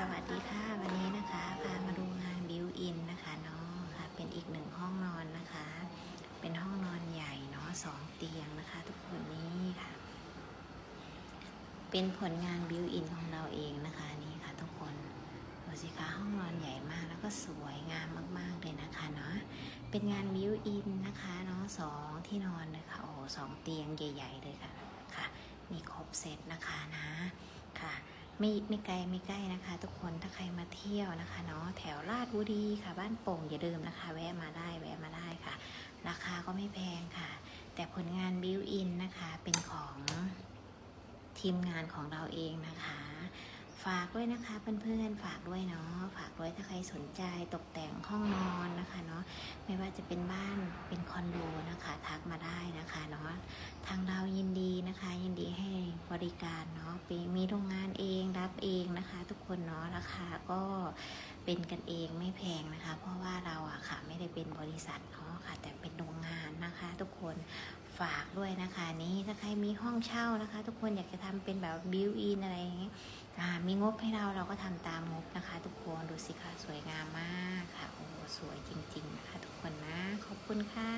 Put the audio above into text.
สวัสดีค่ะ วันนี้นะคะพามาดูงานบิวอินนะคะเนาะค่ะเป็นอีกหนึ่งห้องนอนนะคะ เป็นห้องนอนใหญ่เนาะสองเตียงนะคะ ทุกคนนี้ค่ะ เป็นผลงานบิวอินของเราเองนะคะนี่ค่ะ ทุกคนดูสิคะห้องนอนใหญ่มากแล้วก็สวยงามมากๆเลยนะคะเนาะเป็นงานบิวอินนะคะเนาะสองที่นอนเลยค่ะโอ้สองเตียงใหญ่ ๆ เลยค่ะค่ะ มีครบเซตนะคะนะค่ะ ไม่ไม่ไกลไม่ใกล้นะคะ ทุกคนถ้าใครมาเที่ยวนะคะเนาะแถวลาดบุรีค่ะ บ้านโป่งอย่าลืมนะคะ แวะมาได้แวะมาได้ค่ะ ราคาก็ไม่แพงค่ะ แต่ผลงานบิวอินนะคะเป็นของทีมงานของเราเองนะคะ ฝากด้วยนะคะเพื่อนๆฝากด้วยเนาะฝากด้วยถ้าใครสนใจตกแต่งห้องนอนนะคะเนาะไม่ว่าจะเป็นบ้านเป็นคอนโดนะคะ ทักมาได้นะคะเนาะทางเรายินดีนะคะ ยินดีให้ บริการเนาะเป็นมีโรงงานเองรับเองนะคะ ทุกคนเนาะราคาก็เป็นกันเองไม่แพงนะคะ เพราะว่าเราอะค่ะไม่ได้เป็นบริษัทเนาะค่ะ แต่เป็นโรงงานนะคะ ทุกคนฝากด้วยนะคะ นี้ถ้าใครมีห้องเช่านะคะ ทุกคนอยากจะทำเป็นแบบบิวอินอะไรอย่างเงี้ยมีงบให้เราเราก็ทำตามงบนะคะ ทุกคนดูสิคะสวยงามมากค่ะโอ้สวยจริง ๆ นะคะ ทุกคนนะขอบคุณค่ะ